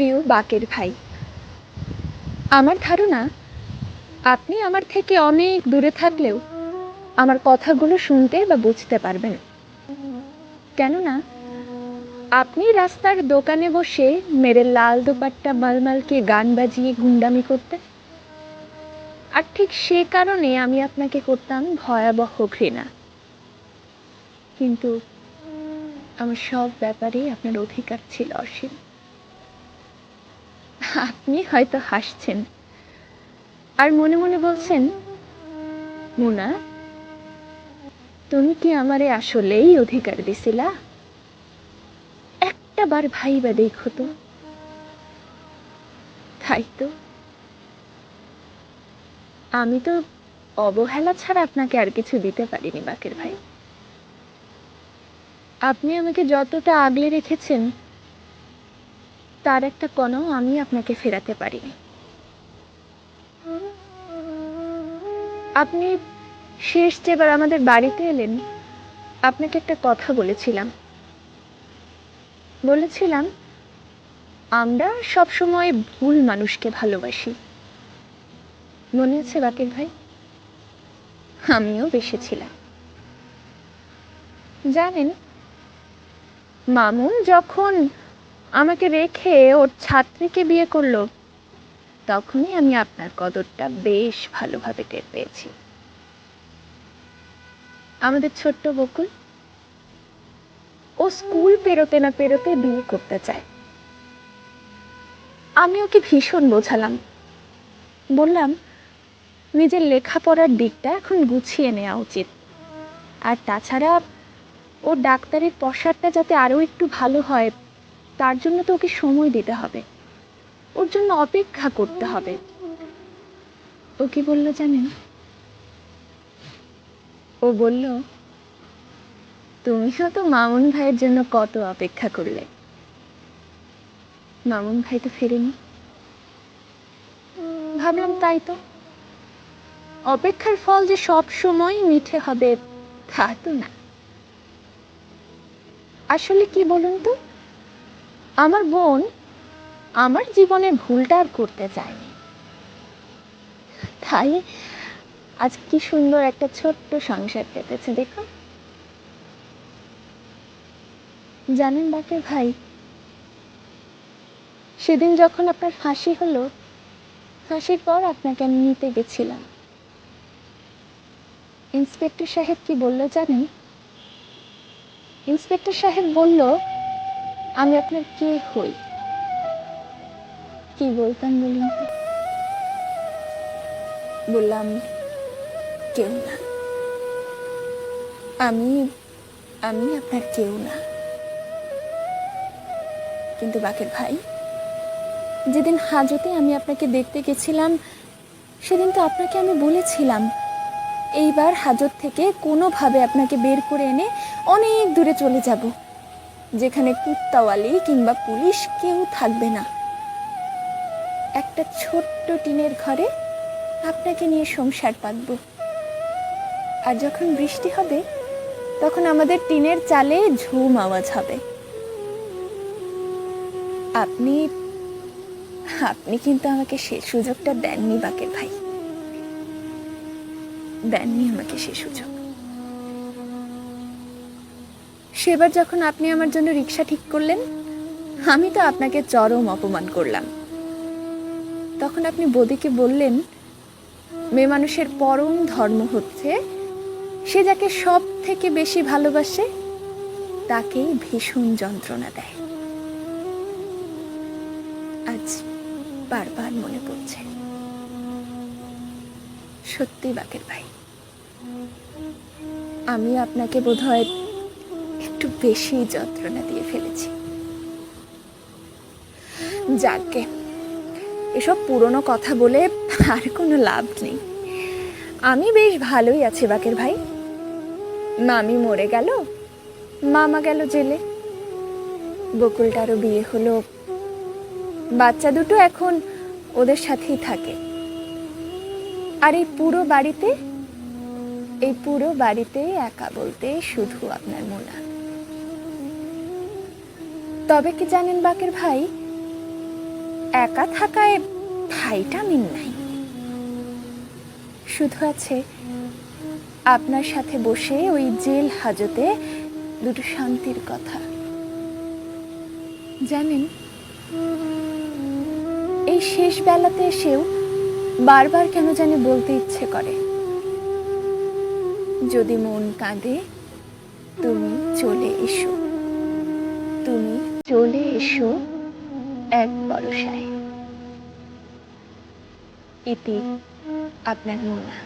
প্রিয় বাকের ভাই। আমার ধারণা, আপনি আমার থেকে অনেক দূরে থাকলেও আমার কথাগুলো শুনতে বা বুঝতে পারবেন। কেননা, আপনি রাস্তার দোকানে বসে মেরে লাল দোপাট্টা মালমালকে গান বাজিয়ে গুন্ডামি করতে। আর ঠিক সে কারণে আমি আপনাকে করতাম ভয়াবহ ঘৃণা। কিন্তু আমার সব ব্যাপারেই আপনার অধিকার ছিল অসীম। আপনি হয়তো হাসছেন। আর মনে মনে বলছেন, মুনা, তুমি কি আমারে আসলেই অধিকার দিছিলা? একটা বার ভাইবা দেখো তো। তাই তো। আমি তো অবহেলা ছাড়া আপনাকে আর কিছু দিতে পারিনি, বাকের ভাই। আপনি আমাকে যতটা আগলে রেখেছেন তার একটা কণাও আমি আপনাকে ফেরাতে পারিনি আপনি শেষ যেবার আমাদের বাড়িতে এলেন, আপনাকে একটা কথা বলেছিলাম। বলেছিলাম, আমরা সব সময় ভুল মানুষকে ভালোবাসি। মনে আছে বাকির ভাই? আমিও বেসেছিলাম জানেন, মামুন যখন আমাকে রেখে ওর ছাত্রীকে বিয়ে করল। তখনই আমি আপনার কদরটা বেশ ভালোভাবে টের পেয়েছি। আমাদের ছোট্ট বকুল, ও স্কুল পেরোতে না পেরোতে বিয়ে করতে চায়। আমি ওকে ভীষণ বোঝালাম। বললাম, নিজের লেখাপড়ার দিকটা এখন গুছিয়ে নেওয়া উচিত। আর তাছাড়া ও ডাক্তারের পশারটা যাতে আরও একটু ভালো হয় তার জন্য তো ওকে সময় দিতে হবে। ওর জন্য অপেক্ষা করতে হবে। ও কি বলল জানেন? ও বলল তুমিও তো মামুন ভাইয়ের জন্য কত অপেক্ষা করলে? মামুন ভাই তো ফেরেনি। ভাবলাম তাই তো। অপেক্ষার ফল যে সব সময় মিঠে হবে তা তো না। আসলে কি বলুন তো? আমার বোন আমার জীবনের ভুলটা আর করতে চায়নি। তাই আজ কি সুন্দর একটা ছোট্ট সংসার পেতেছে দেখো। জানেন বাকে ভাই, সেদিন যখন আপনার ফাঁসি হলো, ফাঁসির পর আপনাকে আমি নিতে গেছিলাম। ইন্সপেক্টর সাহেব কি বলল জানেন? ইন্সপেক্টর সাহেব বলল আমি আপনার কে হই? কি বলতাম বলুন বললাম কেউ না। আমি আমি আপনার কেউ না। কিন্তু বাকের ভাই যেদিন হাজতে আমি আপনাকে দেখতে গেছিলাম সেদিন তো আপনাকে আমি বলেছিলাম এইবার হাজত থেকে কোনোভাবে আপনাকে বের করে এনে অনেক দূরে চলে যাব। যেখানে কুত্তাওয়ালি কিংবা পুলিশ কেউ থাকবে না। একটা ছোট্ট টিনের ঘরে আপনাকে নিয়ে সংসার পাতব। আর যখন বৃষ্টি হবে, তখন আমাদের টিনের চালে ঝুম আওয়াজ হবে। আপনি আপনি কিন্তু আমাকে সে সুযোগটা দেননি বাকের ভাই। দেননি আমাকে সে সুযোগ। সেবার যখন আপনি আমার জন্য রিক্সা ঠিক করলেন, আমি তো আপনাকে চরম অপমান করলাম। তখন আপনি বদিকে বললেন, মেয়ে মানুষের পরম ধর্ম হচ্ছে, সে যাকে সব থেকে বেশি ভালোবাসে, তাকেই ভীষণ যন্ত্রণা দেয়। আজ বারবার মনে পড়ছে। সত্যি বাকের ভাই, আমি আপনাকে বোধহয় বেশি যন্ত্রণা দিয়ে ফেলেছি। যাকে, এসব পুরনো কথা বলে আর কোনো লাভ নেই। আমি বেশ ভালোই আছি বাকের ভাই। মামি মরে গেল, মামা গেল জেলে। বকুলটারও বিয়ে হলো। বাচ্চা দুটো এখন ওদের সাথেই থাকে। আর এই পুরো বাড়িতে, এই পুরো বাড়িতে একা বলতে শুধু আপনার মোনা। তবে কি জানেন বাকের ভাই? একা থাকায় ভাইটামিন নাই। শুধু আছে, আপনার সাথে বসে ওই জেল হাজতে দুটো শান্তির কথা। জানেন, এই শেষ বেলাতে এসেও বারবার কেন জানি বলতে ইচ্ছে করে। যদি মন কাঁদে, তুমি চলে এসো। তুমি চলে এসো এক বরসায় এতে আপনার মোনা